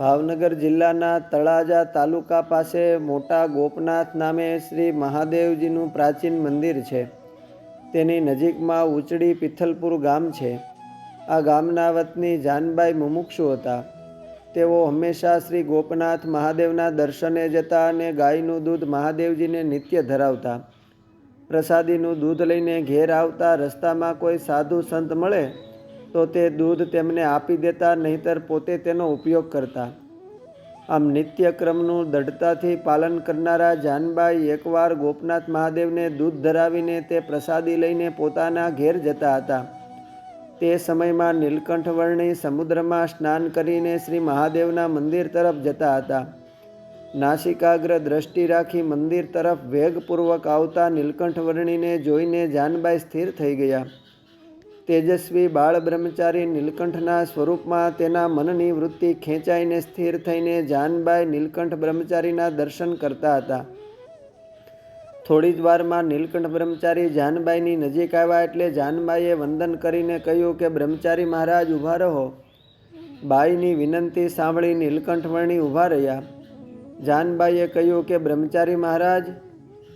ભાવનગર જિલ્લાના તળાજા તાલુકા પાસે મોટા ગોપનાથ નામે શ્રી મહાદેવજીનું પ્રાચીન મંદિર છે. તેની નજીકમાં ઉચડી પિથલપુર ગામ છે. આ ગામના વતની જાનબાઈ મુમુક્ષુ હતા. તેઓ હંમેશા શ્રી ગોપનાથ મહાદેવના દર્શને જતા અને ગાયનું દૂધ મહાદેવજીને નિત્ય ધરાવતા. પ્રસાદીનું દૂધ લઈને ઘેર આવતા રસ્તામાં કોઈ સાધુ સંત મળે? તો તે દૂધ તેમને આપી દેતા, નહીતર પોતે તેનો ઉપયોગ કરતા. આમ નિત્યક્રમનું દઢતાથી પાલન કરનારા જાનબાઈ એકવાર ગોપનાથ મહાદેવને દૂધ ધરાવીને તે પ્રસાદી લઈને પોતાના ઘેર જતા હતા. તે સમયમાં નીલકંઠવર્ણી સમુદ્રમાં સ્નાન કરીને શ્રી મહાદેવના મંદિર તરફ જતા હતા. નાસિકાગ્ર દ્રષ્ટિ રાખી મંદિર તરફ વેગપૂર્વક આવતા નીલકંઠવર્ણીને જોઈને જાનબાઈ સ્થિર થઈ ગયા. તેજસ્વી બાળ બ્રહ્મચારી નીલકંઠના સ્વરૂપમાં તેના મનની વૃત્તિ ખેંચાઈને સ્થિર થઈને જાનબાઈ નીલકંઠ બ્રહ્મચારીના દર્શન કરતા હતા. થોડી જ વારમાં નીલકંઠ બ્રહ્મચારી જાનબાઈની નજીક આવ્યા એટલે જાનબાઈએ વંદન કરીને કહ્યું કે, બ્રહ્મચારી મહારાજ, ઊભા રહો. બાઈની વિનંતી સાંભળી નીલકંઠ વર્ણી ઊભા રહ્યા. જાનબાઈએ કહ્યું કે, બ્રહ્મચારી મહારાજ,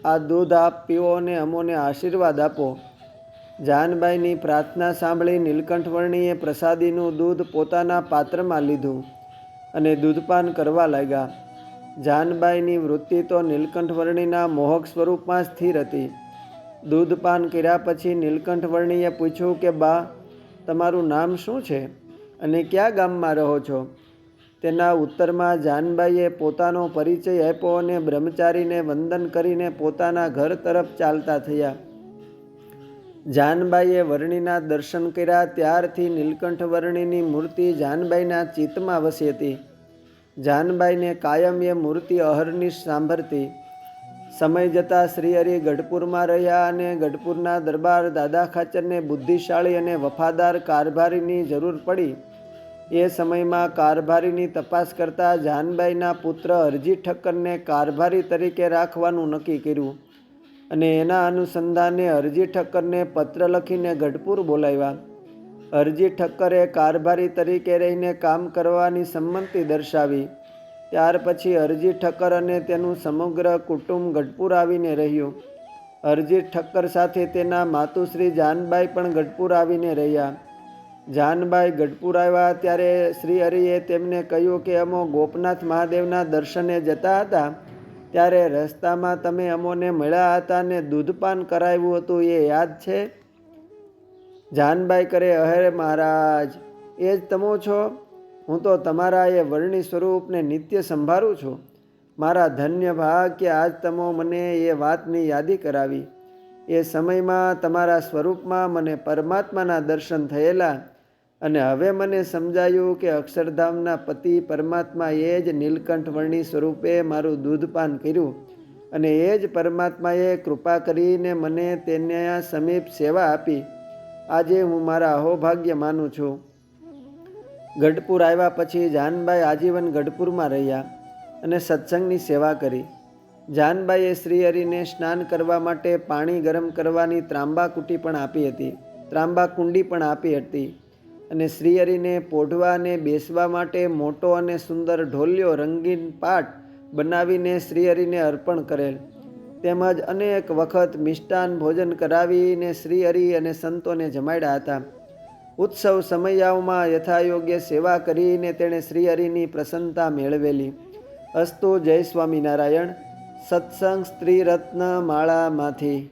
આ દૂધ આપ પીવો અને અમોને આશીર્વાદ આપો. જાનબાઈની પ્રાર્થના સાંભળી નીલકંઠવર્ણીએ પ્રસાદીનું દૂધ પોતાના પાત્રમાં લીધું અને દૂધપાન કરવા લાગ્યા. જાનબાઈની વૃત્તિ તો નીલકંઠવર્ણીના મોહક સ્વરૂપમાં સ્થિર હતી. દૂધપાન કર્યા પછી નીલકંઠવર્ણીએ પૂછ્યું કે, બા, તમારું નામ શું છે અને કયા ગામમાં રહો છો? તેના ઉત્તરમાં જાનબાઈએ પોતાનો પરિચય આપ્યો અને બ્રહ્મચારીને વંદન કરીને પોતાના ઘર તરફ ચાલતા થયા. જાનબાઈએ વર્ણિના દર્શન કર્યા, ત્યારથી નીલકંઠ વર્ણિની મૂર્તિ જાનબાઈના ચિત્તમાં વસી હતી. જાનબાઈને કાયમ એ મૂર્તિ અહર્નિશ સાંભળતી. સમય જતાં શ્રીહરિ ગઢપુરમાં રહ્યા અને ગઢપુરના દરબાર દાદા ખાચરને બુદ્ધિશાળી અને વફાદાર કારભારીની જરૂર પડી. એ સમયમાં કારભારીની તપાસ કરતાં જાનબાઈના પુત્ર અરજી ઠક્કરને કારભારી તરીકે રાખવાનું નક્કી કર્યું. અને એના અનુસંધાને અરજી ઠક્કરને પત્ર લખીને ગઢપુર બોલાવ્યા. અરજી ઠક્કરે કારભારી તરીકે રહીને કામ કરવાની સંમતિ દર્શાવી. ત્યાર પછી અરજી ઠક્કર અને તેનું સમગ્ર કુટુંબ ગઢપુર આવીને રહ્યું. અરજી ઠક્કર સાથે તેના માતુશ્રી જાનબાઈ પણ ગઢપુર આવીને રહ્યા. જાનબાઈ ગઢપુર આવ્યા ત્યારે શ્રી હરિએ તેમને કહ્યું કે અમો ગોપનાથ મહાદેવના દર્શને જતા હતા. ત્યારે રસ્તામાં તમે અમોને મળ્યા હતા ને દૂધપાન કરાવ્યું હતું એ યાદ છે? જાનબાઈ કરે અહે મહારાજ, એ જ તમો છો? હું તો તમારા એ વર્ણી સ્વરૂપને નિત્ય સંભાળું છું. મારા ધન્ય ભાગ કે આજ તમો મને એ વાતની યાદી કરાવી. એ સમયમાં તમારા સ્વરૂપમાં મને પરમાત્માના દર્શન થયેલા. અને હવે મને સમજાયું કે અક્ષરધામના પતિ પરમાત્મા એ જ નીલકંઠ વર્ણી સ્વરૂપે મારું દૂધપાન કર્યું અને એ જ પરમાત્માએ કૃપા કરીને મને તેને સમીપ સેવા આપી. આજે હું મારા અહોભાગ્ય માનું છું. ગઢપુર આવ્યા પછી જાનબાઈ આજીવન ગઢપુરમાં રહ્યા અને સત્સંગની સેવા કરી. જાનબાઈએ શ્રીહરિને સ્નાન કરવા માટે પાણી ગરમ કરવાની ત્રાંબા કુટી પણ આપી હતી. ત્રાંબા કુંડી પણ આપી હતી. અને શ્રીહરિને પોઢવાને બેસવા માટે મોટો અને સુંદર ઢોલ્યો રંગીન પાટ બનાવીને શ્રીહરિને અર્પણ કરેલ. તેમજ અનેક વખત મિષ્ટાન ભોજન કરાવીને શ્રીહરિ અને સંતોને જમાડ્યા હતા. ઉત્સવ સમયાઓમાં યથાયોગ્ય સેવા કરીને તેણે શ્રીહરિની પ્રસન્નતા મેળવેલી. અસ્તુ જય સ્વામિનારાયણ. સત્સંગ સ્ત્રી રત્ન માળામાંથી.